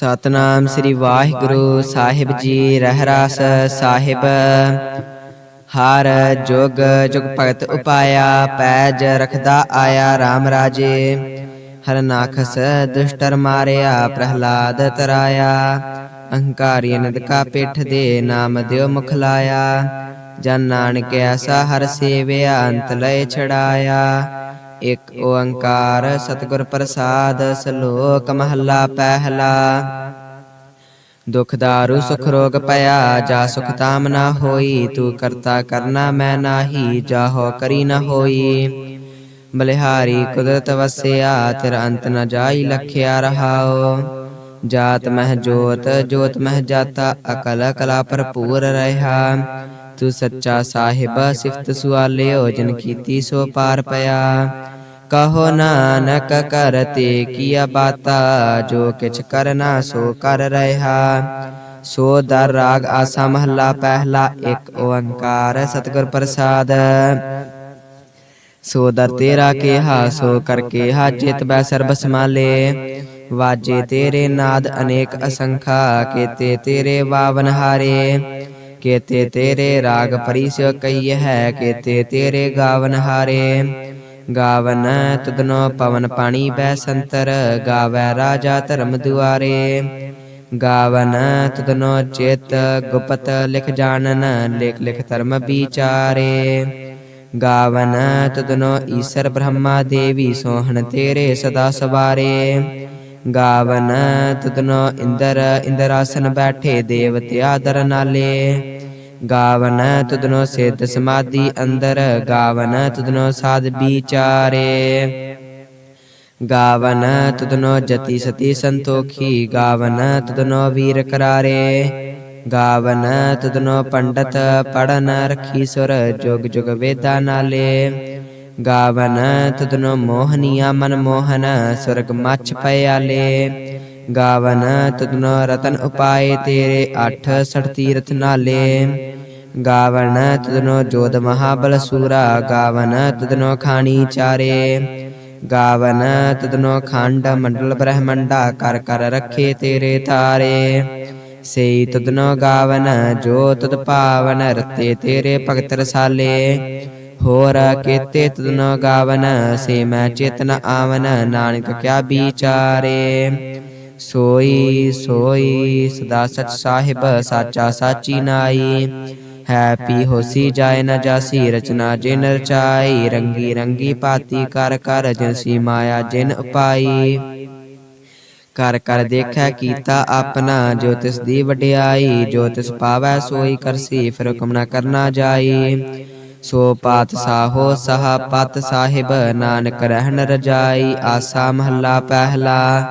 ਸਤਨਾਮ ਸ੍ਰੀ ਵਾਹਿਗੁਰੂ ਸਾਹਿਬ ਜੀ ਰਹਿਰਾਸ ਸਾਹਿਬ। ਹਰ ਜੁਗ ਜੁਗ ਭਗਤ ਉਪਾਇਆ ਪੈਜ ਰਖਦਾ ਆਇਆ RAM ਰਾਜੇ। ਹਰ ਨਾਖਸ ਦੁਸ਼ਟਰ ਮਾਰਿਆ ਪ੍ਰਹਿਲਾਦ ਤਰਾਇਆ। ਅਹੰਕਾਰੀ ਨਦ ਕਾ ਪਿੱਠ ਦੇ ਨਾਮ ਦਿਓ ਮੁਖ ਲਾਇਆ ਜਨ ਨਾਨਕ ਐਸਾ ਹਰ ਸੇਵਿਆ ਅੰਤ ਲਏ ਛੜਾਇਆ ਇਕ ਓੰਕਾਰ ਸਤਿਗੁਰ ਪ੍ਰਸਾਦ ਸ਼ਲੋਕ ਮਹੱਲਾ ਪਹਿਲਾ। ਦੁਖ ਦਾਰੂ, ਸੁਖ ਰੋਗ ਪਿਆ, ਜਾ ਸੁਖ ਤਾਮ ਨਾ ਹੋਈ, ਤੂੰ ਕਰਤਾ ਕਰਨਾ ਮੈਂ ਨਾਹੀ, ਜਾਹੋ ਕਰੀ ਨਾ ਹੋਈ। ਬਲਿਹਾਰੀ ਕੁਦਰਤ ਵਸਿਆ, ਤੇਰ ਅੰਤ ਨ ਜਾਈ ਲਖਿਆ ਰਹਾਓ ਜਾਤ ਮਹਿ ਜੋਤ ਜੋਤ ਮਹਿ ਜਾਤਾ, ਅਕਲ ਕਲਾ ਭਰਪੂਰ ਰਹਾ। ਤੂੰ ਸੱਚਾ ਸਾਹਿਬ, ਸਿਫਤ ਸੁਆਲਿਓ, ਜਿਨ ਕੀਤੀ ਸੋ ਪਾਰ ਪਿਆ। ਕਹੋ ਨਾਨਕ ਕਰਤੇ ਕੀਆ ਬਾਤਾ, ਜੋ ਕਿਛ ਕਰਨਾ ਸੋ ਕਰ ਰਹਾ। ਸੋ ਦਰ ਰਾਗ ਆਸਾ ਮਹੱਲਾ ਪਹਿਲਾ, ਇੱਕ ਓੰਕਾਰ ਸਤਿਗੁਰ ਪ੍ਰਸਾਦ। ਸੋ ਦਰ ਤੇਰਾ ਕਿਹਾ, ਸੋ ਕਰ ਕਿਹਾ, ਜਿਤ ਬੈ ਸਰਬ ਸਮਾਲੇ ਵਾਜੇ ਤੇਰੇ ਨਾਦ ਅਨੇਕ ਅਸੰਖਾ, ਕੀਤੇ ਤੇਰੇ ਵਾਵਨ ਹਾਰੇ। ਕੀਤੇ ਤੇਰੇ ਰਾਗ ਪਰਿਸਿਓ ਕਈ ਹੈ, ਕੀਤੇ ਤੇਰੇ ਗਾਵਨ ਹਾਰੇ। ਗਾਵਨ ਤੁਧਨੋ ਪਵਨ ਪਾਣੀ ਬੈ ਸੰਤਰ, ਗਾਵੈ ਰਾਜਾ ਧਰਮ ਦੁਆਰੇ। ਗਾਵਨ ਤੁਧਨੋ ਚੇਤ ਗੁਪਤ ਲਿਖ ਜਾਣਨ, ਲਿਖ ਲਿਖ ਧਰਮ ਵਿਚਾਰੇ। ਗਾਵਨ ਤੁਧਨੋ ਈਸ਼ਰ ਬ੍ਰਹਮਾ ਦੇਵੀ ਸੋਹਣ ਤੇਰੇ ਸਦਾ ਸਵਾਰੇ। ਗਾਵਨ ਤੁਧਨੋ ਇੰਦਰ, ਇੰਦਰਾਸਨ ਬੈਠੇ ਦੇਵਤਿਆ ਦਰ ਨਾਲੇ। ਗਾਵਨ ਤੁਧਨੋ ਸਿੱਧ ਸਮਾਧੀ ਅੰਦਰ, ਗਾਵਨ ਤੁਧਨੋ ਸਾਧ ਵਿਚਾਰੇ। ਗਾਵਨ ਤੁਧਨੋ ਜਤੀ ਸਤੀ ਸੰਤੋਖੀ, ਗਾਵਨ ਤੁਧਨੋ ਵੀਰ ਕਰਾਰੇ। ਗਾਵਨ ਤੁਧਨੋ ਪੰਡਤ ਪੜਨ ਰਖੀ ਸੁਰ, ਜੁਗ ਜੁਗ ਵੇਦਾ ਨਾਲੇ। ਗਾਵਨ ਤੁਧਨੋ ਮੋਹਨੀਆ ਮਨ ਮੋਹਨ, ਸੁਰਗ ਮੱਛ ਪਿਆਲੇ ਗਾਵਨ ਤੁਧਨੋ ਰਤਨ ਉਪਾਏ ਤੇਰੇ 8 ਸਠ ਤੀਰਥ ਨਾਲੇ। ਗਾਵਨ ਤਦਨੋ ਜੋਧ ਮਹਾਬਲ ਸੂਰਾ ਗਾਵਨ ਤਦਨੋ ਖਾਣੀ ਚਾਰੇ ਗਾਵਨ ਤਦਨੋ ਖੰਡ ਮੰਡਲ ਬ੍ਰਹਮੰਡਾ ਕਰ ਕਰ ਰੱਖੇ ਤੇਰੇ ਤਾਰੇ ਸਈ ਤੁਧਨੋ ਗਾਵਨ ਜੋ ਤੁਧ ਪਾਵਨ ਰਤੇ ਤੇਰੇ ਭਗਤ ਰਸਾਲੇ ਹੋਰ ਕੇਤੇ ਤਦਨੋ ਗਾਵਨ ਸੇ ਮੈਂ ਚੇਤਨ ਆਵਨ ਨਾਨਕ ਕਿਆ ਵਿਚਾਰੇ ਸੋਈ ਸੋਈ ਸਦਾ ਸਚ ਸਾਹਿਬ ਸਾਚਾ ਸਾਚੀ ਨਾਈ ਪੀ ਹੋਸੀ ਜਾਏ ਨਾ ਜਾਸੀ, ਰਚਨਾ ਜਿਨ ਰਚਾਈ, ਰੰਗੀ ਰੰਗੀ ਪਾਤੀ, ਕਰ ਕਰ ਜਨਸੀ ਮਾਇਆ ਜਿਨ ਉਪਾਈ। ਕਰ ਕਰ ਦੇਖੈ ਕੀਤਾ ਆਪਣਾ, ਜੋ ਤਿਸ ਦੀ ਵਡਿਆਈ, ਜੋ ਤਿਸ ਪਾਵੈ ਸੋਈ ਕਰਸੀ, ਫਿਰ ਹੁਕਮ ਨਾ ਕਰਨਾ ਜਾਈ। ਸੋ ਪਾਤ ਸਾਹੋ ਸਹਾ ਪਤ ਸਾਹਿਬ, ਨਾਨਕ ਰਹਿਣ ਰਜਾਈ, ਆਸਾ ਮਹੱਲਾ ਪਹਿਲਾ।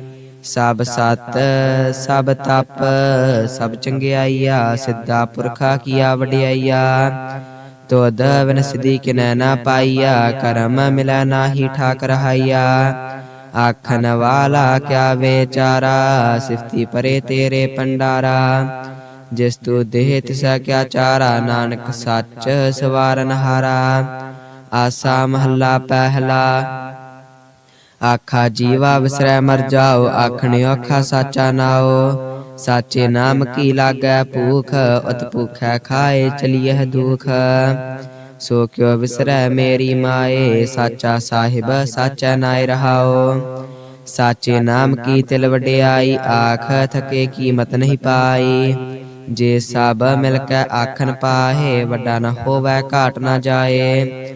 ਸਭ ਸਤ, ਸਭ ਤਪ, ਸਭ ਚੰਗਿਆਈਆ, ਸਿੱਧਾ ਪੁਰਖਾ ਕੀਆ ਵਡਿਆਈਆ। ਤੋਦ ਵਿਨ ਸਿਧੀ ਕਿਨੈ ਨਾ ਪਾਈਆ, ਕਰਮ ਮਿਲੈ ਨਾਹੀ ਠਾਕ ਰਹਾਈਆ। ਆਖਨ ਵਾਲਾ ਕਿਆ ਵਿਚਾਰਾ, ਸਿਫਤੀ ਪਰੇ ਤੇਰੇ ਪੰਡਾਰਾ ਜਿਸ ਤੂ ਦੇਹ ਤਿਸਾ ਕਿਆ ਚਾਰਾ, ਨਾਨਕ ਸੱਚ ਸਵਾਰਨ ਹਾਰਾ। ਆਸਾ ਮਹੱਲਾ ਪਹਿਲਾ ਆਖਾ ਜੀਵਾ ਵਿਸਰੈ ਮਰ ਜਾਓ ਆਖਣੇ ਆਖਾ ਸਾਚਾ ਨਾਓ ਸਾਚੇ ਨਾਮ ਕੀ ਲਾਗੈ ਭੂਖ ਉਤ ਭੂਖੈ ਖਾਏ ਚਲੀਐ ਦੁਖ ਸੋ ਕਿਉ ਵਿਸਰੈ ਮੇਰੀ ਮਾਏ ਸਾਚਾ ਸਾਹਿਬ ਸਾਚਾ ਨਾਇ ਰਹਾਓ ਸਾਚੇ ਨਾਮ ਕੀ ਤਿਲ ਵਡਿਆਈ ਆਖ ਥਕੇ ਕੀਮਤ ਨਹੀਂ ਪਾਈ ਜੇ ਸਭ ਮਿਲ ਕੇ ਆਖਣ ਪਾਹੇ ਵੱਡਾ ਨ ਹੋਵੇ ਘਾਟ ਨ ਜਾਏ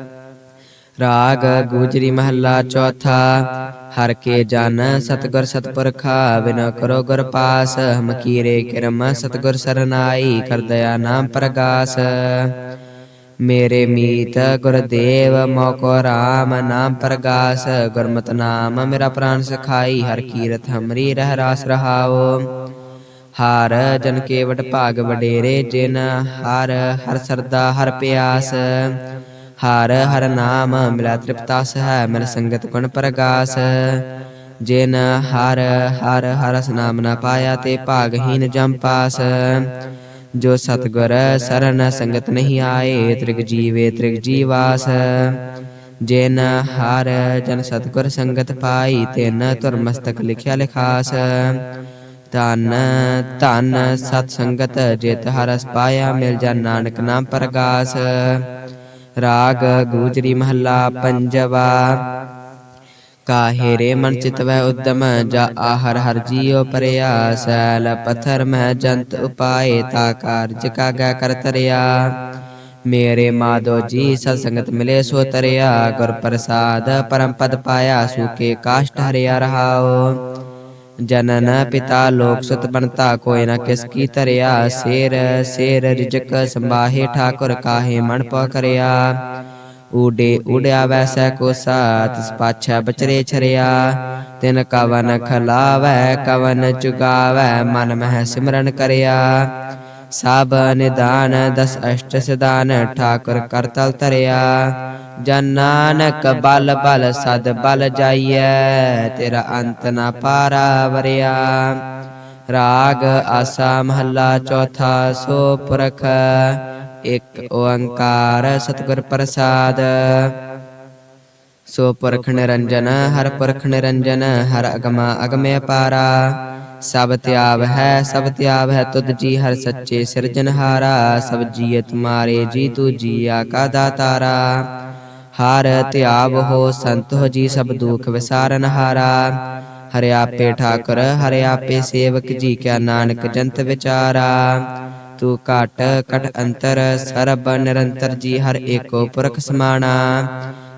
ਰਾਗ ਗੁਜਰੀ ਮਹੱਲਾ ਚੌਥਾ। ਹਰ ਕੇ ਜਨ ਸਤਗੁਰ ਸਤਪੁਰਖਾ, ਬਿਨ ਕਰੋ ਗੁਰ ਪਾਸ, ਹਮ ਕੀਰੇ ਕਿਰਮ ਸਤਗੁਰ ਸਰਨਾਈ, ਕਰ ਦਇਆ ਨਾਮ ਪ੍ਰਗਾਸ। ਮੇਰੇ ਮੀਤ ਗੁਰਦੇਵ ਮੋਕੋ ਰਾਮ ਨਾਮ ਪ੍ਰਗਾਸ। ਗੁਰਮਤਿ ਨਾਮ ਮੇਰਾ ਪ੍ਰਾਨ ਸਖਾਈ, ਹਰ ਕੀਰਤ ਹਮਰੀ ਰਹਿ ਰਾਸ ਰਹਾਓ ਹਰ ਜਨ ਕੇਵਟ ਭਾਗ ਵਡੇਰੇ ਜਿਨ, ਹਰ ਹਰ ਸਰਦਾ ਹਰ ਪਿਆਸ। ਹਰ ਹਰ ਨਾਮ ਮਿਲਾ ਤ੍ਰਿਪਤਾਸ ਹੈ ਮਿਲ ਸੰਗਤ ਗੁਣ ਪ੍ਰਗਾਸ। ਜਿਨ ਹਰ ਹਰ ਹਰਸ ਨਾਮ ਨਾ ਪਾਇਆ ਤੇ ਭਾਗਹੀਨ ਜਮ ਪਾਸ। ਜੋ ਸਤਗੁਰ ਸਰਨ ਸੰਗਤ ਨਹੀਂ ਆਏ, ਤ੍ਰਿਗ ਜੀਵੇ ਤ੍ਰਿਗ ਜੀਵਾਸ। ਜਿਨ ਹਰ ਜਨ ਸਤਗੁਰ ਸੰਗਤ ਪਾਈ, ਤਿਨ ਤੁਰ ਮਸਤਕ ਲਿਖਿਆ ਲਿਖਾਸ। ਧਨ ਧਨ ਸਤ ਸੰਗਤ ਜਿਤ ਹਰਸ ਪਾਇਆ ਮਿਲ ਜਾ ਨਾਨਕ ਨਾਮ ਪ੍ਰਗਾਸ। ਰਾਗ ਗੂਜਰੀ ਮਹੱਲਾ ਪੰਜਵਾ। ਕਾਹੇ ਰੇ ਮਨ ਚਿਤ ਵੈ ਉਦਮ, ਜਾ ਆਹਰ ਹਰ ਜੀਉ ਪਰਿਆ ਸੈਲ ਪਥਰ ਮਹਿ ਜੰਤ ਉਪਾਏ, ਤਾ ਕਾਰਜ ਕਾਗਾ ਕਰ ਤਰਿਆ। ਮੇਰੇ ਮਾਧੋ ਜੀ, ਸਤ ਸੰਗਤ ਮਿਲੇ ਸੋ ਤਰਿਆ। ਗੁਰ ਪ੍ਰਸਾਦ ਪਰਮ ਪਦ ਪਾਇਆ ਸੂਕੇ ਕਾਸ਼ਟ ਹਰਿਆ ਰਹਾਓ ਜਨਨ ਪਿਤਾ ਲੋਕ ਸੁਤ ਬਣਤਾ ਕੋਈ ਨਾ ਕਿਸ ਕੀ ਤਰਿਆ ਸੇਰ ਸੇਰ ਰਿਜਕ ਸੰਭਾਹੇ ਠਾਕੁਰ ਕਾਹੇ ਮਨ ਪਉ ਕਰਿਆ। ਊਡੇ ਉਡਿਆ ਵੈਸੈ ਕੋਸਾ ਤਿਸ ਪਾਛੈ ਬਚਰੇ ਛਰਿਆ। ਤਿਨ ਕਵਨ ਖਲਾਵੈ ਕਵਨ ਚੁਗਾਵੈ ਮਨ ਮਹਿ ਸਿਮਰਨ ਕਰਿਆ। ਸਭ ਨਿਦਾਨ ਦਸ ਅਸ਼ਟ ਸਿਦਾਨ, ਠਾਕੁਰ ਕਰਤਲ ਤਰਿਆ ਜਨ ਨਾਨਕ ਬਲ ਬਲ ਸਦ ਬਲ ਜਾਈਐ, ਤੇਰਾ ਅੰਤ ਨਾ ਪਾਰਾ ਵਰਿਆ। ਰਾਗ ਆਸਾ ਮਹੱਲਾ ਚੌਥਾ, ਸੋ ਪੁਰਖ ਇਕ ਓੰਕਾਰ ਸਤਿਗੁਰ ਪ੍ਰਸਾਦ। ਸੋ ਪੁਰਖ ਨਿਰੰਜਨ, ਹਰ ਪੁਰਖ ਨਿਰੰਜਨ, ਹਰ ਅਗਮਾ ਅਗਮੇ ਪਾਰਾ। ਸਭ ਤਿਆਵ ਹੈ, ਸਭ ਤਿਆਵ ਹੈ ਤੁਧ ਜੀ ਹਰ ਸੱਚੇ ਸਿਰਜਨਹਾਰਾ ਸਭ ਜੀਏ ਤੁਮਾਰੇ ਜੀ ਤੂ ਜੀਆ ਕਾ ਦਾਤਾਰਾ। ਹਰ ਧਿਆਵ ਹੋ ਸੰਤ ਹੋ ਜੀ ਸਭ ਦੁਖ ਵਿਸਾਰਨ ਹਾਰਾ ਹਰਿ ਆਪੇ ਠਾਕੁਰ, ਹਰਿ ਆਪੇ ਸੇਵਕ ਜੀ ਕਿਆ ਨਾਨਕ ਜੰਤ ਵਿਚਾਰਾ। ਤੂੰ ਘਟ ਕਟ ਅੰਤਰ, ਸਰਬ ਨਿਰੰਤਰ ਜੀ ਹਰ ਏਕੋ ਪੁਰਖ ਸਮਾਣਾ।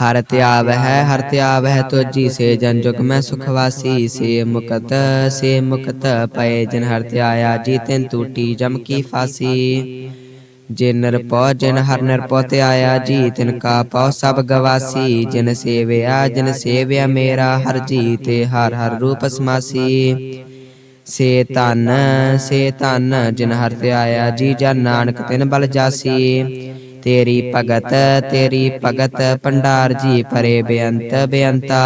ਹਰ ਧਿਆਵ ਹੈ ਹਰ ਧਿਆਵ ਹੈ ਤੋ ਜੀ ਸੇ ਜਨ ਜੁਗ ਮੈਂ ਸੁਖ ਵਾਸੀ ਸੇ ਮੁਕਤ ਸੇ ਮੁਕਤ ਪਏ ਜਨ ਹਰ ਧਿਆਇਆ ਜੀ ਤਿਨ ਟੂਟੀ ਜਮ ਕੀ ਫਾਸੀ। ਜਿਨ ਨਿਰਪਉ ਜਿਨ ਹਰ ਨਿਰਪਉ ਤੇ ਆਇਆ ਜੀ ਤਿਨ ਕਾ ਪਉ ਸਭ ਗਵਾਸੀ। ਜਿਨ ਸੇਵਿਆ ਜਿਨ ਸੇਵਿਆ ਮੇਰਾ ਹਰ ਜੀ ਤੇ ਹਰ ਹਰ ਰੂਪ ਸਮਾਸੀ। ਸੇ ਧਨ ਸੇ ਧਨ ਜਿਨ ਹਰ ਤੇ ਆਇਆ ਜੀ ਜਨ ਨਾਨਕ ਤਿਨ ਬਲ ਜਾਸੀ। ਤੇਰੀ ਭਗਤ ਤੇਰੀ ਭਗਤ ਭੰਡਾਰ ਜੀ ਪਰੇ ਬੇਅੰਤ ਬੇਅੰਤਾ।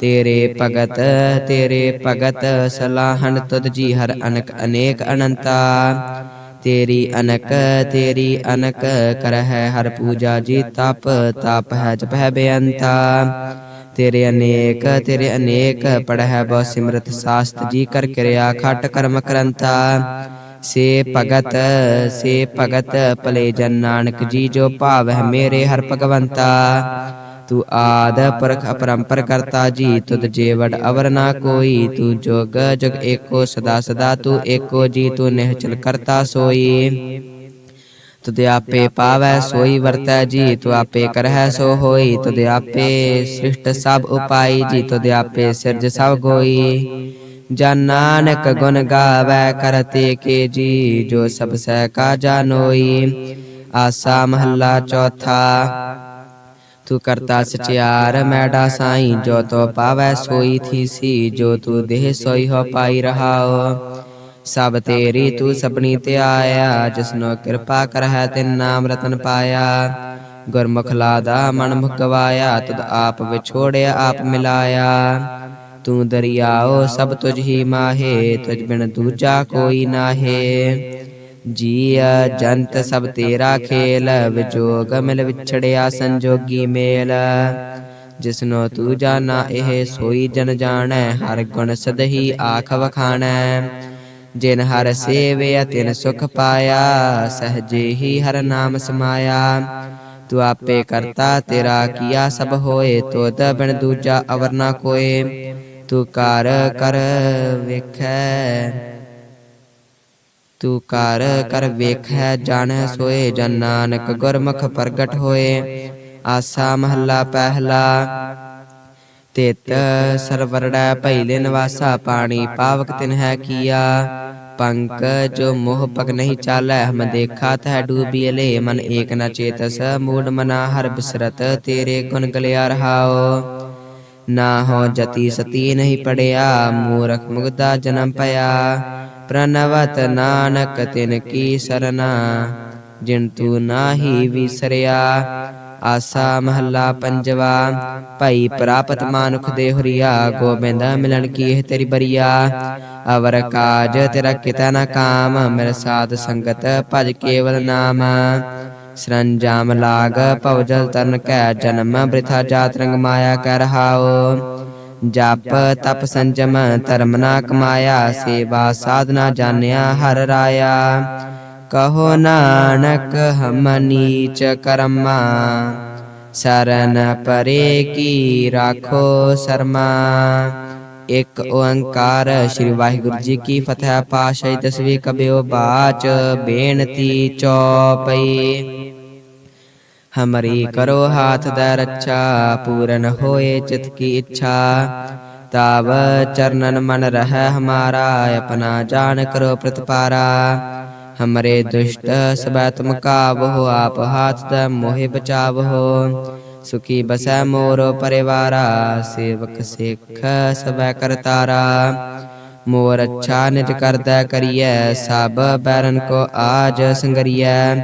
ਤੇਰੇ ਭਗਤ ਤੇਰੇ ਭਗਤ ਸਲਾਹਣ ਤੁਧ ਜੀ ਹਰ ਅਨਕ ਅਨੇਕ ਅਨੰਤਾ। ਤੇਰੀ ਅਨਕ ਤੇਰੀ ਅਨਕ ਕਰਹਿ ਹਰ ਪੂਜਾ ਜੀ ਤਪ ਤਪ ਹੈ ਜਪ ਹੈ ਬੇਅੰਤਾ। ਤੇਰੇ ਅਨੇਕ ਤੇਰੇ ਅਨੇਕ ਪੜਹਿ ਬਹੁ ਸਿਮਰਤ ਸਾਸਤ ਜੀ ਕਰ ਕਿਰਿਆ ਖਟ ਕਰਮ ਕਰੰਤਾ। ਸੇ ਭਗਤ ਸੇ ਭਗਤ ਭਲੇ ਜਨ ਨਾਨਕ ਜੀ ਜੋ ਭਾਵ ਹੈ ਮੇਰੇ ਹਰ ਭਗਵੰਤਾ। ਤੂੰ ਆਦ ਪੁਰਖ ਅਪਰੰਪਰ ਕਰਤਾ ਜੀ, ਤੁਧ ਜੀਵੜ ਅਵਰ ਨਾ ਕੋਈ। ਤੂੰ ਜੋਗ, ਜਗ ਏਕੋ ਸਦਾ ਸਦਾ ਤੂੰ ਏਕੋ ਜੀ, ਤੂੰ ਨਿਹਚਲ ਕਰਤਾ ਸੋਈ। ਤੁਧ ਆਪੇ ਪਾਵੈ ਸੋਈ ਵਰਤੈ ਜੀ, ਤੂੰ ਆਪੇ ਕਰਹਿ ਸੋ ਹੋਈ। ਤੁਧ ਆਪੇ ਸ੍ਰਿਸ਼ਟ ਸਭ ਉਪਾਈ ਜੀ, ਤੁਧ ਆਪੇ ਸਿਰਜ ਸਭ ਗੋਈ। ਜਾ ਨਾਨਕ ਗੁਣ ਗਾਵੈ ਕਰਤੇ ਕੇ ਜੀ, ਜੋ ਸਭ ਸਹਿ ਕਾ ਜਾਨੋਈ ਆਸਾ ਮਹੱਲਾ ਚੌਥਾ। ਤੂੰ ਕਰਤਾ ਸਚਿਆਰ ਮੈਡਾ ਸਾਈ, ਜੋ ਤੋ ਪਾਵੈ ਸੋਈ ਥੀਸੀ ਜੋ ਤੂੰ ਦੇਹ ਸੋਈ ਹੋ ਪਾਈ ਰਹਾਓ। ਸਭ ਤੇਰੀ ਤੂੰ ਸਪਨੀ ਤੇ ਆਇਆ ਜਿਸਨੋ ਕਿਰਪਾ ਕਰਹਿ ਤਿਨ ਨਾਮ ਰਤਨ ਪਾਇਆ। ਗੁਰਮੁਖ ਲਾਦਾ ਮਨ ਮੁਕਵਾਇਆ ਤਦ ਆਪ ਵਿਛੋੜਿਆ, ਆਪ ਮਿਲਾਇਆ। ਤੂੰ ਦਰਿਆਓ, ਸਭ ਤੁਝ ਹੀ ਮਾਹੇ, ਤੁਝ ਬਿਨ ਦੂਜਾ ਕੋਈ ਨਾਹੇ। ਜੀਆ ਜੰਤ ਸਭ ਤੇਰਾ ਖੇਲ ਵਿਜੋਗ ਮਿਲ ਵਿਛੜਿਆ ਸੰਜੋਗੀ ਮੇਲ। ਜਿਸਨੋ ਤੂੰ ਜਾਣਾ, ਇਹ ਸੋਈ ਜਨ ਜਾਣੈ, ਹਰ ਗੁਣ ਸਦਹੀ ਆਖ ਵਖਾਣੈ। ਜਿਨ ਹਰ ਸੇਵਿਆ, ਤਿਨ ਸੁਖ ਪਾਇਆ, ਸਹਜੇ ਹੀ ਹਰ ਨਾਮ ਸਮਾਇਆ। ਤੂੰ ਆਪੇ ਕਰਤਾ, ਤੇਰਾ ਕੀਆ ਸਭ ਹੋਏ ਤੋਦ ਬਿਨ ਦੂਜਾ ਅਵਰ ਨਾ ਕੋਏ। ਤੂੰ ਕਰ ਕਰ ਵੇਖੈ। ਤੂੰ ਕਰ ਕਰ ਵੇਖੈ, ਜਾਣੈ ਸੋਏ ਜਨ ਨਾਨਕ ਗੁਰਮੁਖ ਪ੍ਰਗਟ ਹੋਏ। ਆਸਾ ਮਹੱਲਾ ਪਹਿਲਾ, ਤਿਤ ਸਰਵਰੜੈ ਭੈਲੇ ਨਿਵਾਸਾ ਪਾਣੀ, ਪਾਵਕ ਤਿਨ ਹੈ ਕੀਆ। ਪੰਕ ਜੋ ਮੋਹ ਪਕ ਨਹੀਂ ਚਾਲੈ, ਹਮ ਦੇਖਾ ਤੈ ਡੂਬੀਲੇ ਮਨ ਏਕ ਨ ਚੇਤਸ, ਮੂੜ ਮਨਾ ਹਰ ਬਿਸਰਤ, ਤੇਰੇ ਗੁਣ ਗਲਿਆ ਰਹਾਓ ਨਾ ਹੋ ਜਤੀ ਸਤੀ ਨਹੀਂ ਪੜਿਆ, ਮੂਰਖ ਮੁਗਦਾ ਜਨਮ ਪਿਆ। ਪ੍ਰਨਵਤ ਨਾਨਕ ਤਿਨ ਕੀ ਸਰਨਾ, ਜਿਨ ਤੂ ਨਾਹੀ ਵਿਸਰਿਆ। ਆਸਾ ਮਹੱਲਾ ਪੰਜਵਾ, ਭਈ ਪ੍ਰਾਪਤ ਮਾਨੁਖ ਦੇ ਹੁਰੀਆ, ਗੋਬਿੰਦ ਮਿਲਣ ਕੀ ਇਹ ਤੇਰੀ ਬਰੀਆ। ਅਵਰ ਕਾਜ ਤੇਰਾ ਕਿਤਾ ਨਾ ਕਾਮ, ਮਿਲ ਸਾਧ ਸੰਗਤ ਭਜ ਕੇਵਲ ਨਾਮ। ਸਰੰਜਾਮ ਲਾਗ ਭਵਜਲ ਤਰਨ ਕੈ ਜਨਮ, ਬ੍ਰਿਥਾ ਜਾਤ ਰੰਗ ਮਾਇਆ ਕਰ ਰਹਾਓ ਜਪ ਤਪ ਸੰਜਮ ਧਰਮ ਨਾ ਕਮਾਇਆ, ਸੇਵਾ ਸਾਧਨਾ ਜਾਣਿਆ ਹਰ ਰਾਇਆ। ਕਹੋ ਨਾਨਕ, ਹਮ ਨੀਚ ਕਰਮਾ। ਸਰਨ ਪਰੇ ਕੀ ਰਾਖੋ ਸਰਮਾ। ਇੱਕ ਓੰਕਾਰ ਸ੍ਰੀ ਵਾਹਿਗੁਰੂ ਜੀ ਕੀ ਫਤਿਹ ਪਾਸ਼ਾ ਦਸਵੀਂ ਕਬਿਓ ਬਾਚ, ਬੇਨਤੀ ਚੌਪਈ। ਹਮਰੀ ਕਰੋ ਹਾਥ ਦਾ ਰੱਛਾ ਪੂਰਨ ਹੋਏ ਚਿਤ ਕੀ ਇੱਛਾ ਤਾਵ ਚਰਨਨ ਮਨ ਰਹਿ ਹਮਾਰਾ ਆਪਣਾ ਜਾਣ ਕਰੋ ਪ੍ਰਤਪਾਰਾ ਹਮਰੇ ਦੁਸ਼ਟ ਸਬੈ ਤੁਮ ਕਾਵਹੁ ਆਪ ਹਾਥ ਦਾ ਮੋਹਿ ਬਚਾਵਹੁ ਸੁਖੀ ਬਸੈ ਮੋਰ ਪਰਿਵਾਰਾ ਸੇਵਕ ਸਿੱਖ ਸਬੈ ਕਰਤਾਰਾ ਮੋਰ ਅੱਛਾ ਨਿਜ ਕਰਦਾ ਕਰੀਐ, ਸਭ ਬੈਰਨ ਕੋ ਆਜ ਸੰਗਰੀਐ।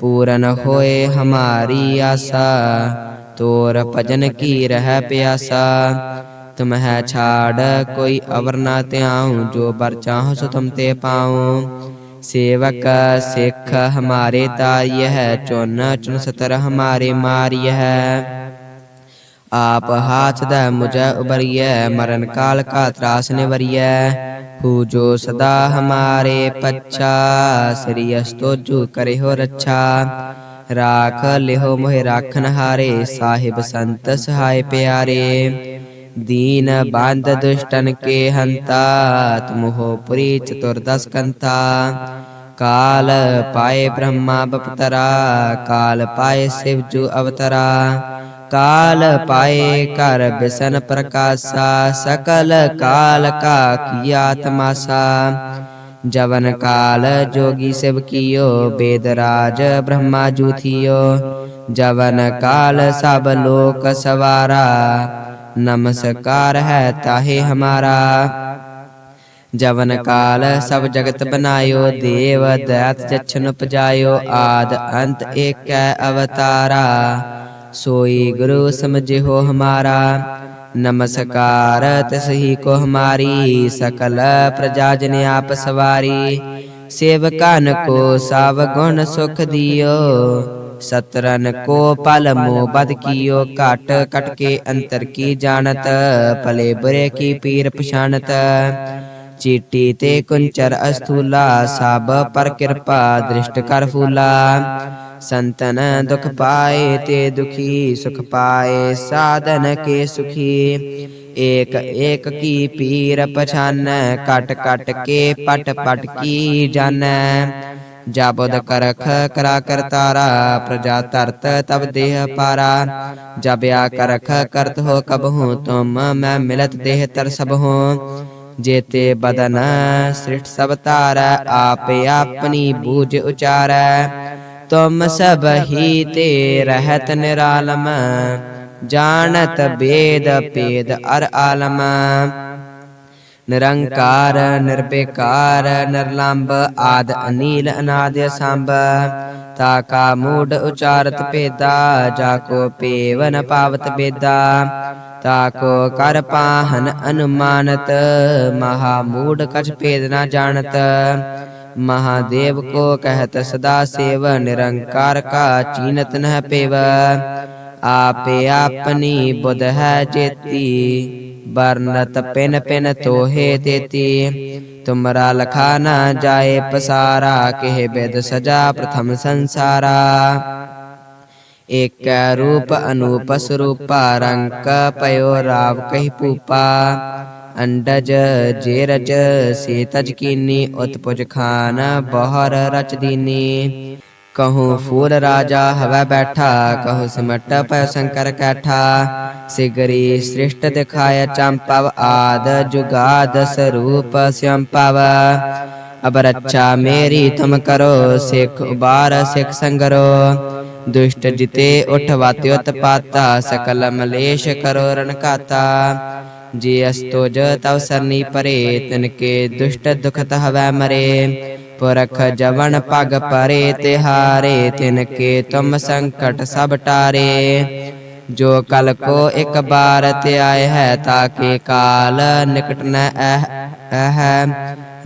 ਪੂਰਨ ਹੋਏ ਹਮਾਰੀ ਆਸਾ, ਤੋਰ ਭਜਨ ਕੀ ਰਹਿ ਪਿਆਸਾ। ਤੁਮ ਹੈ ਛਾੜ ਕੋਈ ਅਵਰ ਨਾ ਧਿਆਉ, ਜੋ ਬਰ ਚਾਹੋ ਸੋ ਤੁਮ ਤੇ ਪਾਉ। ਸੇਵਕ ਸਿੱਖ ਹਮਾਰੇ ਤਾਈ ਹੈ ਚੁਨ ਚੁਨ ਸਤਰ ਹਮਾਰੇ ਮਾਰੀ ਹੈ ਆਪ ਹਾਥ ਦਾ ਮੁਝੈ ਉਬਰੀਐ ਮਰਨ ਕਾਲ ਕਾ ਤਰਾਸ ਨਿਵਰੀਐ। ਹੂ ਜੋ ਸਦਾ ਹਮਾਰੇ ਪੱਛਾ, ਸ੍ਰੀ ਅਸਤੋਜੂ ਕਰੇ ਹੋ ਰੱਛਾ। ਰਾਖ ਲਿਹੋ ਮੋਹਿ ਰਾਖਨ ਹਾਰੇ, ਸਾਹਿਬ ਸੰਤ ਸਹਾਇ ਪਿਆਰੇ। ਦੀਨ ਬੰਦ ਦੁਸ਼ਟਨ ਕੇ ਹੰਤਾ ਤੁਮ ਹੋ ਪੁਰੀ ਚਤੁਰਦਸ ਕੰਤਾ। ਕਾਲ ਪਾਏ ਬ੍ਰਹਮਾ ਬਪਤਰਾ, ਕਾਲ ਪਾਏ ਸਿਵ ਜੂ ਅਵਤਰਾ ਕਾਲ ਪਾਏ ਕਰ ਬਿਸਨ ਪ੍ਰਕਾਸ਼ਾ ਸਕਲ ਕਾਲ ਕਾ ਕੀਆ ਤਮਾਸਾ ਜਵਨ ਕਾਲ ਜੋਗੀ ਸਿਵ ਕੀਓ ਬੇਦ ਰਾਜ ਬ੍ਰਹਮਾ ਜੂਥਿਓ ਜਵਨ ਕਾਲ ਸਭ ਲੋਕ ਸਵਾਰਾ ਨਮਸਕਾਰ ਹੈ ਤਾਹੇ ਹਮਾਰਾ ਜਵਨ ਕਾਲ ਸਭ ਜਗਤ ਬਨਾਇਓ ਦੇਵ ਦਇਤ ਜਛਨ ਉਪਜਾਇਓ ਆਦ ਅੰਤ ਏਕੈ ਅਵਤਾਰਾ ਸੋਈ ਗੁਰੂ ਸਮਝਿਓ ਹਮਾਰਾ ਨਮਸਕਾਰ ਤਿਸਹੀ ਕੋ ਹਮਾਰੀ, ਸਕਲ ਪ੍ਰਜਾ ਜਨ ਆਪ ਸਵਾਰੀ। ਸੇਵਕਨ ਕੋ ਸਭ ਗੁਣ ਸੁਖ ਦਿਓ, ਸਤਰਨ ਕੋ ਪਲ ਮੋ ਬਦ ਕੀਓ, ਘਟ ਕਟ ਕੇ ਅੰਤਰ ਕੀ ਜਾਣਤ, ਭਲੇ ਬੁਰੇ ਕੀ ਪੀਰ ਪਛਾਨਤ ਚੀਟੀ ਤੇ ਕੁੰਚਰ ਅਸਥੂਲਾ, ਸਭ ਪਰ ਕਿਰਪਾ ਦ੍ਰਿਸ਼ਟ ਕਰ ਫੂਲਾ। ਸੰਤਨ ਦੁਖ ਪਾਏ ਤੇ ਦੁਖੀ ਸੁਖ ਪਾਏ, ਸਾਧਨ ਕੇ ਸੁਖੀ। ਏਕ ਏਕ ਕੀ ਪੀਰ ਪਛਾਨ, ਕਟ ਕਟ ਕੇ ਪਟ ਪਟ ਕੀ ਜਾਣੈ। ਜਬਦ ਕਰਖ ਕਰਾ ਕਰਤਾਰਾ ਪ੍ਰਜਾ ਤਰਤ ਤਬ ਦੇਹ ਪਾਰਾ। ਜਬਿਆ ਕਰਖ ਕਰਤ ਹੋ ਕਬਹੂ ਤੁਮ ਮੈਂ ਮਿਲਤ ਦੇਹ ਤਰ ਸਭ ਹੋ। ਜੇਤੇ ਬਦਨ ਸ੍ਰਿਸ਼ਟ ਸਭ ਤਾਰੈ ਆਪੇ ਆਪਣੀ ਬੂਝ ਉਚਾਰੈ। ਤੁਮ ਸਭ ਹੀ ਤੇ ਰਹਿਤ ਨਿਰਾਲਮ, ਜਾਣਤ ਬੇਦ ਪੇਦ ਅਰ ਆਲਮ। ਨਿਰੰਕਾਰ ਨਿਰਬੇਕਾਰ ਨਿਰਲੰਭ ਆਦ ਅਨੀਲ ਅਨਾਦ ਸੰਭ ਤਾ ਕਾ ਮੂਡ ਉਚਾਰਤ ਭੇਦਾ, ਜਾ ਕੋ ਪੇਵਨ ਪਾਵਤ ਬੇਦਾ। ਤਾ ਕੋ ਕਰ ਪਾਹਨ ਅਨੁਮਾਨਤ, ਮਹਾ ਮੂਡ ਕਛ ਭੇਦ ਨਾ ਜਾਣਤ। ਮਹਾਦੇਵ ਕੋ ਕਹਿਤ ਸਦਾ ਸੇਵ, ਨਿਰੰਕਾਰ ਕਾ ਚੀਨਤ ਨਹਿ ਪੇਵ। ਆਪੇ ਆਪਣੀ ਬੁਧ ਹੈ ਜੇਤੀ ਬਰਨਤ ਪਿਨ ਪਿਨ ਤੋਹੇ ਤੇਤੀ ਤੁਮਰਾ ਲਖਾ ਨਾ ਜਾਏ ਪਸਾਰਾ, ਕਿਹ ਬਿਦ ਸਜਾ ਪ੍ਰਥਮ ਸੰਸਾਰਾ। ਏਕ ਰੂਪ ਅਨੂਪ ਸਰੂਪਾ ਰੰਕ ਪਇਓ ਰਾਵ ਕਹਿ ਪੂਪਾ ਅੰਡਜ ਜੇਰਜ ਸੀਤਜ ਕੀਨੀ ਉਤਪੁਜ ਖਾਨ, ਬਹਰ ਰਚ ਦੀਨੀ। ਕਹੂੰ ਫੂਲ ਰਾਜਾ, ਹਵੈ ਬੈਠਾ, ਕਹੂ ਸਿਮਟ ਪੈ ਸ਼ੰਕਰ ਕੈਠਾ। ਸਿਗਰੀ ਸ੍ਰਿਸ਼ਟ ਦਿਖਾਇ ਚੰਪਵ ਆਦ, ਜੁਗਾਦ ਸਰੂਪ ਸੰਪਵ ਅਬ ਰੱਛਾ ਮੇਰੀ ਤੁਮ ਕਰੋ, ਸਿੱਖ ਉਬਾਰ, ਸਿੱਖ ਸੰਗਰੋ। ਦੁਸ਼ਟ ਜਿਤੇ ਉਠਵਾਤੇ ਉਤਪਾਤਾ, ਸਕਲ ਮਲੇਸ਼ ਕਰੋ ਰਣਕਾਤਾ। ਰਣ ਕਾਤਾ ਜੇ ਤਵ ਸਰਨੀ ਪਰੇ, ਤਿਨ ਕੇ ਦੁਸ਼ਟ ਦੁਖਤ ਹਵੈ ਮਰੇ। ਪੁਰਖ ਜਵਨ ਪਗ ਪਰੇ, ਤਿਹਾਰੇ, ਤਿਨ ਕੇ ਤੁਮ ਸੰਕਟ ਸਭ ਟਾਰੇ। ਜੋ ਕਲ ਕੋ ਇੱਕ ਬਾਰ ਤੇ ਆਏ ਹੈ ਤਾਕੇ ਕਾਲ ਨਿਕਟ ਨ ਅਹ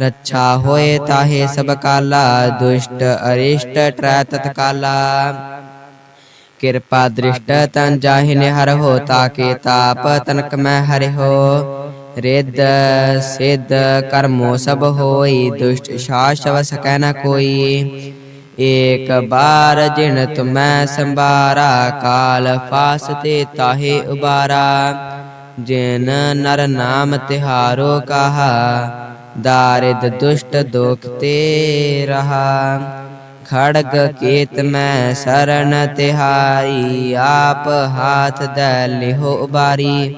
ਰੱਛਾ ਹੋਏ ਤਾਹੇ ਸਭ ਕਾਲਾ, ਦੁਸ਼ਟ ਅਰਿਸ਼ਟ ਟਰੈ ਤਤਕਾਲਾ। ਕਿਰਪਾ ਦ੍ਰਿਸ਼ਟ ਤਨ ਜਾਹਿਨੇ ਹਰ ਹੋ ਤਾਕੇ ਤਾਪ ਤਨਕ ਮੈਂ ਹਰਿ ਹੋ। ਰਿੱਧ ਸਿੱਧ ਕਰਮੋ ਸਭ ਹੋਈ, ਦੁਸ਼ਟ ਸ਼ਾਸਵ ਸਕੈ ਨ ਕੋਈ। ਏਕ ਬਾਰ ਜਿਨ ਤੁਮੈ ਸੰਭਾਰਾ, ਕਾਲ ਫਾਸ ਤੇ ਤਾਹੇ ਉਬਾਰਾ। ਜਿਨ ਨਰ ਨਾਮ ਤਿਹਾਰੋ ਕਹਾ, ਦਾਰਿਦ ਦੁਸ਼ਟ ਦੁਖ ਤੇ ਰਹਾ। ਖੜਗ ਕੇਤ ਮੈਂ ਸਰਣ ਤਿਹਾਰੀ ਆਪ ਹਾਥ ਦੈ ਲਿਹੋ ਉਬਾਰੀ।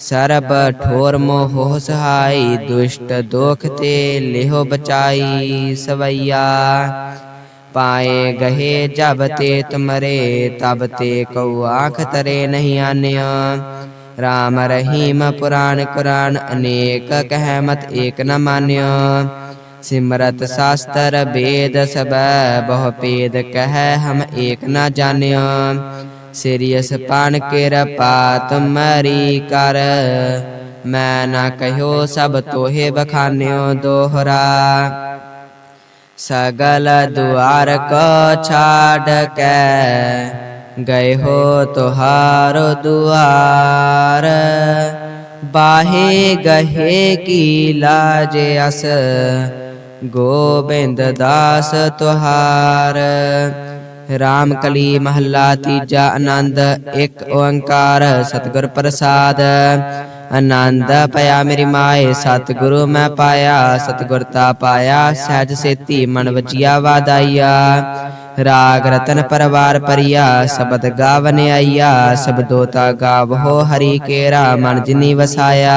ਸਰਬ ਠੋਰ ਮੋਹ ਸਹਾਈ, ਦੁਸ਼ਟ ਦੋਖ ਤੇ ਲਿਹੋ ਬਚਾਈ। ਸਵਈਆ, ਪਾਏ ਗਹੇ ਜਬ ਤੇ ਤੁਮਰੇ, ਤਬ ਤੇ ਕਉ ਆਖ ਤਰੇ ਨਹੀਂ ਆਨਿਆ। ਰਾਮ ਰਹੀਮ ਪੁਰਾਣ ਕੁਰਾਨ, ਅਨੇਕ ਕਹਿ ਮਤ ਏਕ ਨ ਮਾਨਿਆ। ਸਿਮਰਤ ਸਾਸਤਰ ਬੇਦ ਸਬੈ ਬਹੁ ਪੇਦ ਕਹਿ ਹਮ ਏਕ ਨ ਜਾਣਿਆ। ਸਿਰਿਯਸ ਕੇ ਰਪਾਤ ਮਰੀ ਕਰ, ਮੈਂ ਨਾ ਕਹਿਓ ਸਭ ਤੋਹੇ ਬਖਾਨਿਓ ਦੋਹਰਾ। ਸਗਲ ਦੁਆਰ ਕੋ ਛਾੜ ਕੇ, ਗਏ ਹੋ ਤੁਹਾਰੋ ਦੁਆਰ। ਬਾਹੇ ਗਹੇ ਕੀ ਲਾਜ ਅਸ ਗੋਬਿੰਦ ਦਾਸ ਤੁਹਾਰ। ਰਾਮ ਕਲੀ ਮਹੱਲਾ ਤੀਜਾ ਆਨੰਦ, ਇੱਕ ਓੰਕਾਰ ਸਤਿਗੁਰ ਪ੍ਰਸਾਦ। ਆਨੰਦ ਪਿਆ ਮੇਰੀ ਮਾਏ, ਸਤਿਗੁਰੂ ਮੈਂ ਪਾਇਆ, ਸਤਿਗੁਰ ਤਾ ਪਾਇਆ, ਸਹਿਜ ਸੇਤੀ ਮਨ ਵਜਿਆ ਵਾਦਾਈਆ ਰਾਗ ਰਤਨ ਪਰਵਾਰ ਪਰਿਆ, ਸ਼ਬਦ ਗਾਵਨ ਆਈਆ ਸਬਦੋ ਤਾ ਗਾਵੋ ਹਰੀ ਕੇਰਾ, ਮਨ ਜਿਨੀ ਵਸਾਇਆ।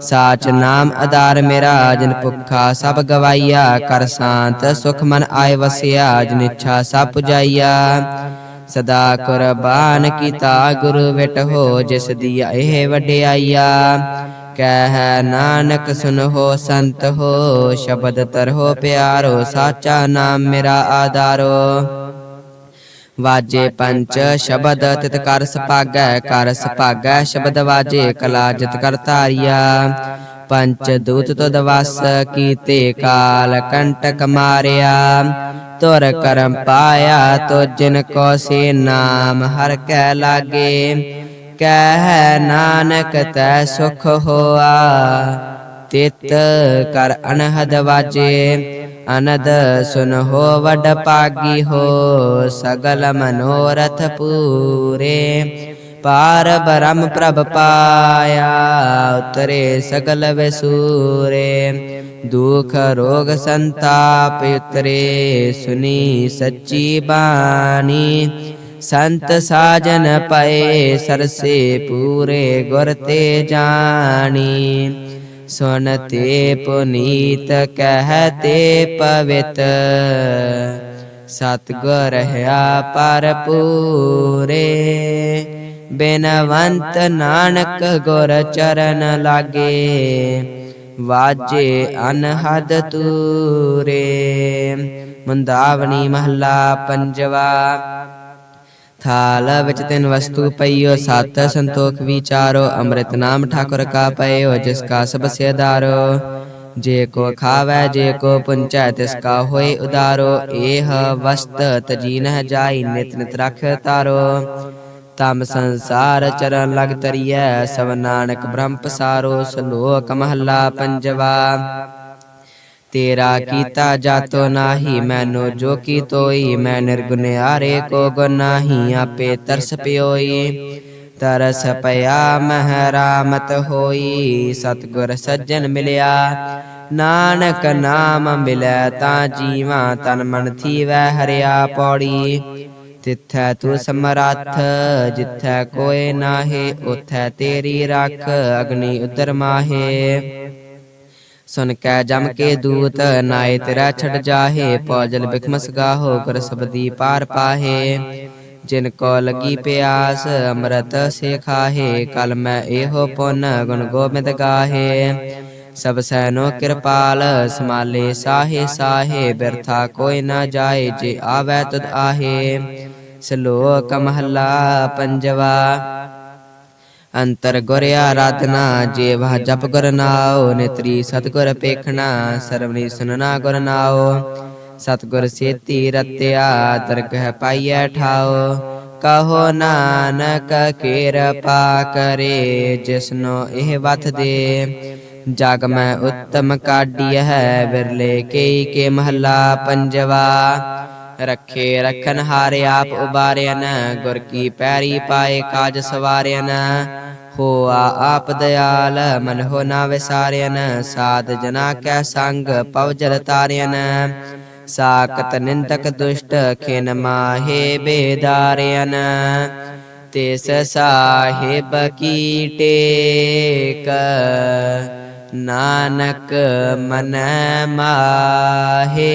ਸਾਚ ਨਾਮ ਆਧਾਰ ਮੇਰਾ, ਜਨ ਭੁੱਖਾ ਸਭ ਗਵਾਈਆ, ਕਰ ਸ਼ਾਂਤ ਸੁਖ ਮਨ ਆਏ ਵਸਿਆ, ਜਨ ਇੱਛਾ ਸਭ ਪੁਜਾਈਆ। ਸਦਾ ਕੁਰਬਾਨ ਕੀਤਾ, ਗੁਰੂ ਵਿਟ ਹੋ ਜਿਸ ਦੀ ਇਹ ਵਡਿਆਈਆ। ਕਹਿ ਨਾਨਕ ਸੁਨੋ ਸੰਤ ਹੋ, ਸ਼ਬਦ ਤਰੋ ਪਿਆਰੋ, ਸਾਚਾ ਨਾਮ ਮੇਰਾ ਆਧਾਰੋ। ਵਾਜੇ ਪੰਚ ਸ਼ਬਦ ਤਿਤ ਕਰ ਸਪਾਗੈ ਕਰ ਸਪਾਗੈ ਸ਼ਬਦ ਵਾਜੇ ਕਲਾ ਜਿਤ ਕਰ ਧਾਰਿਆ ਪੰਚ ਦੂਤ ਤੁਦ ਵਸ ਕੀਤੇ ਕਾਲ ਕੰਟਕ ਮਾਰਿਆ। ਤੁਰ ਕਰਮ ਪਾਇਆ ਤੋ ਜਿਨ ਕੋ ਸੇ ਨਾਮ ਹਰ ਕੈ ਲਾਗੇ। ਕਹਿ ਨਾਨਕ ਤੈ ਸੁਖ ਹੋਆ। ਤਿਤ ਕਰ ਅਨਹਦ ਵਾਜੇ। ਅਨਦ ਸੁਨ ਹੋ ਵਡ ਪਾਗੀ ਹੋ ਸਗਲ ਮਨੋਰਥ ਪੂਰੇ ਪਾਰ ਬ੍ਰਹਮ ਪ੍ਰਭ ਪਾਇਆ ਉਤਰੇ ਸਗਲ ਵਿਸੂਰੇ ਦੁਖ ਰੋਗ ਸੰਤਾਪ ਉਤਰੇ ਸੁਨੀ ਸੱਚੀ ਬਾਣੀ ਸੰਤ ਸਾਜਨ ਪਏ ਸਰਸੇ ਪੂਰੇ ਗੁਰ ਤੇ ਜਾਣੀ ਸੁਨਤੇ ਪੁਨੀਤ ਕਹਤੇ ਪਵਿੱਤ। ਸਤਗੁਰ ਰਹਾ ਪਰ ਪੂਰੇ ਬਿਨਵੰਤ ਨਾਨਕ ਗੁਰ ਚਰਨ ਲਾਗੇ। ਵਾਜੇ ਅਨਹਦ ਤੂਰੇ। ਮੁੰਦਾਵਣੀ ਮਹੱਲਾ ਪੰਜਵਾ। ਥਾਲ ਵਿੱਚ ਤਿੰਨ ਵਸਤੂ ਪਈਓ, ਸਤ ਸੰਤੋਖ ਵਿਚਾਰੋ, ਅੰਮ੍ਰਿਤ ਨਾਮ ਠਾਕੁਰ ਕਾ ਪਈਓ, ਜਿਸ ਕਾ ਸਭ ਸੇਦਾਰੋ ਜੇ ਕੋ ਖਾਵੈ, ਜੇ ਕੋ ਪੁੰਚੈ ਤਿਸ ਕਾ ਹੋਏ ਉਦਾਰੋ। ਇਹ ਵਸਤ ਤਜੀਨ ਜਾਈ, ਨਿਤ ਨਿਤ ਰਖ ਤਾਰੋ। ਤਮ ਸੰਸਾਰ ਚਰਨ ਲਗ ਤਰੀਐ ਸਭ ਨਾਨਕ ਬ੍ਰਹਮ ਪਸਾਰੋ, ਸਲੋਕ ਮਹੱਲਾ ਪੰਜਵਾ। ਤੇਰਾ ਕੀਤਾ ਜਾਤੋ ਨਾਹੀ ਮੈਨੋ ਜੋ ਕੀ ਤੋਈ ਮੈਂ ਨਿਰਗੁਨਿਆਰੇ ਕੋ ਗੁਣ ਨਾਹੀ ਆਪੇ ਤਰਸ ਪਿਓਈ। ਤਰਸ ਪਿਆ ਮਹਿ ਰਾਮਤ ਹੋਈ ਸਤਗੁਰ ਸੱਜਣ ਮਿਲਿਆ। ਨਾਨਕ ਨਾਮ ਮਿਲੈ ਤਾਂ ਜੀਵਾ ਤਨ ਮਨ ਥੀਵੈ ਹਰਿਆ ਪੌੜੀ। ਤਿੱਥੈ ਤੂੰ ਸਮਰੱਥ ਜਿੱਥੈ ਕੋਏ ਨਾਹੀ ਉਥੈ ਤੇਰੀ ਰੱਖ ਅਗਨੀ ਉਦਰ ਮਾਹੇ। ਸੁਨ ਕੈ ਜਮ ਕੇ ਦੂਤ ਨਾਏ ਤੇਰਾ ਛੜ ਜਾਹੇ ਪੌਜਲ ਬਿਖਮਸ ਗਾਹੋ ਗੁਰ ਸਬਦੀ ਪਾਰ ਪਾਹੇ। ਜਿਨ ਕੋ ਲਗੀ ਪਿਆਸ, ਅੰਮ੍ਰਿਤ ਸੇ ਖਾਹੇ, ਕਲ ਮੈਂ ਇਹੋ ਪੁੰਨ ਗੁਣ ਗੋਬਿੰਦ ਗਾਹੇ। ਸਭ ਸੈਨੋ ਕਿਰਪਾਲ, ਸਮਾਲੇ ਸਾਹੇ ਸਾਹੇ, ਬਿਰਥਾ ਕੋਈ ਨਾ ਜਾਏ, ਜੇ ਆਵੈ ਤਦ ਆਹੇ। ਸ਼ਲੋਕ ਮਹੱਲਾ ਪੰਜਵਾ। ਅੰਤਰ ਗੁਰ ਆਰਾਧਨਾ ਜੀਵਾ ਜਪ ਗੁਰ ਨਾਉ ਨਿਤਰੀ ਸਤਗੁਰ ਪੇਖਣਾ ਸਰਵਣੀ ਸੁਨਣਾ ਗੁਰ ਨਾਉ। ਸਤਗੁਰ ਸੇਤੀ ਰਤਿਆ ਦਰਗਹ ਪਾਈਐ ਠਾਉ। ਕਹੋ ਨਾਨਕ ਕਿਰਪਾ ਕਰੇ ਜਿਸਨੋ ਇਹ ਵਥ ਦੇ। ਜਗ ਮੈਂ ਉੱਤਮ ਕਾਢੀ ਹੈ ਵਿਰਲੇ ਕਈ ਕੇ ਮਹੱਲਾ ਪੰਜਵਾ। ਰੱਖੇ ਰਖਨ ਹਾਰੇ ਆਪ ਉਬਾਰਿਆਨ ਗੁਰ ਕੀ ਪੈਰੀ ਪਾਏ ਕਾਜ ਸਵਾਰਿਆਨ ਹੋਆ ਆਪ ਦਿਆਲ, ਮਨ ਹੋ ਨਾ ਵਿਸਾਰਿਆਨ ਸਾਧ ਜਨਾ ਕੈ ਸੰਗ ਪਵ ਜਲ ਤਾਰਿਆਨ ਸਾਕਤ ਨਿੰਦਕ ਦੁਸ਼ਟ, ਖਿਨ ਮਾਹੇ ਬੇਦਾਰਿਆਨ ਤਿਸ ਸਾਹਿਬ ਕੀ ਟੇਕ, ਨਾਨਕ ਮਨ ਮਾਹੇ।